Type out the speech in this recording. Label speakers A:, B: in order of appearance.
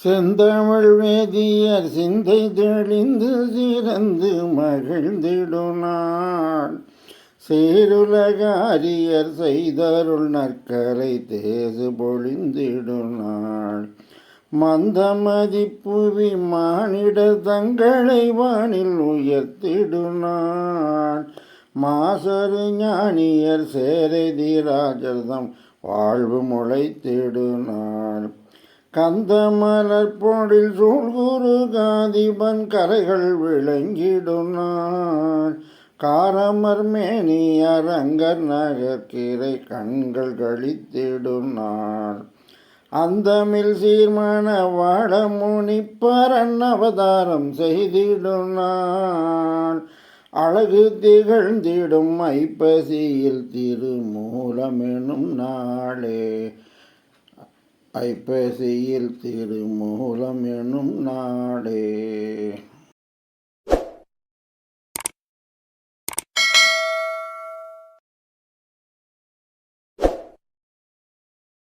A: செந்தமிழ் வேதியர் சிந்தை தெளிந்து சிறந்து மகிழ்ந்திடுனாள் சீருலகாரியர் செய்தருள் நற்கரை தேசு பொழிந்திடுனாள் மந்தமதி புவி மானிட தங்களை வானில் உயர்த்திடுனாள் மாசரு ஞானியர் சேரதி ராஜர்தம் வாழ்வு முளைத்திடுனாள் கந்தமலர் பொழில் சூழ்குரு காதிபன் கரைகள் விளங்கிடுனாள் காரமர் மேனி அரங்கர் நகர்கிரை கண்கள் கழித்திடுனாள் அந்தமில் சீர்மண வாழமுனி பரன் அவதாரம் செய்திடுனாள் அழகு திகழ்ந்திடும் ஐப்பசியில் திருமூலமெனும் நாளே ஐப்பசியில் திருமூலம் எனும் நாடே.